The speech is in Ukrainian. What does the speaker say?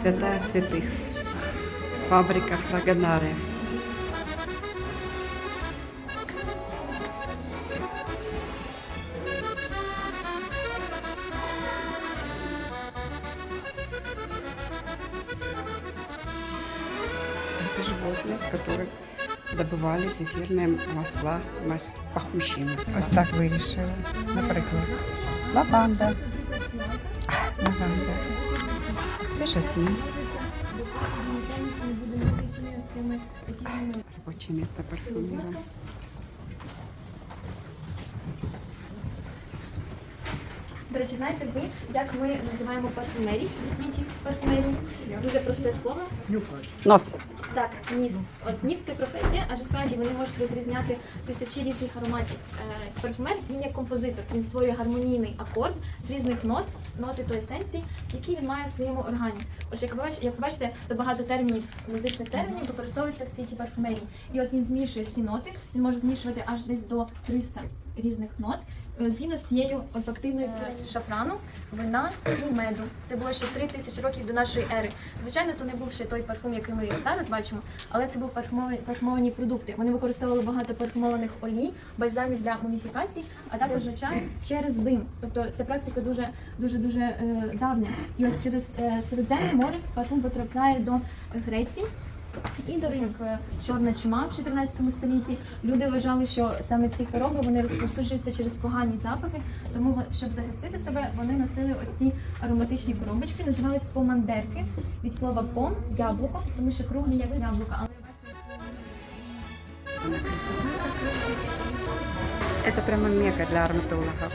святая святых. Фабрика Фрагонария. Это животные, из которых добывались эфирные масла, мас... пахучие масла. Ось так вирішили. Наприклад, лаванда. Лаванда. Це жасмін. Робоче місце парфюмера. До речі, знаєте ви, як ми називаємо парфюмерів світі парфюмерів? Дуже просте слово. Нос. Так, ніс. Ось ніс це професія, адже справді вони можуть розрізняти тисячі різних ароматів. Е, Парфюмер він як композитор, він створює гармонійний акорд з різних нот, ноти тої есенції, які він має в своєму органі. Отже, як ви бачите, як ви бачите, то багато термінів, музичних термінів використовується в світі парфюмерії. І от він змішує ці ноти, він може змішувати аж десь до 300 різних нот. е, Згідно з цією ефективною шафрану, вина і меду. Це було ще 3 тисячі років до нашої ери. Звичайно, то не був ще той парфум, який ми зараз бачимо, але це були парфумовані, продукти. Вони використовували багато парфумованих олій, бальзамів для муміфікації, а також звичайно через дим. Тобто ця практика дуже дуже дуже е, давня. І ось через е, Середземне море парфум потрапляє до Греції. І до Е, чорна чума в 14 столітті. Люди вважали, що саме ці хвороби вони розповсюджуються через погані запахи. Тому щоб захистити себе, вони носили ось ці ароматичні коробочки, називались помандерки від слова пом яблуко, тому що круглі як яблука. Але красота какая. Прямо мека для ароматологов.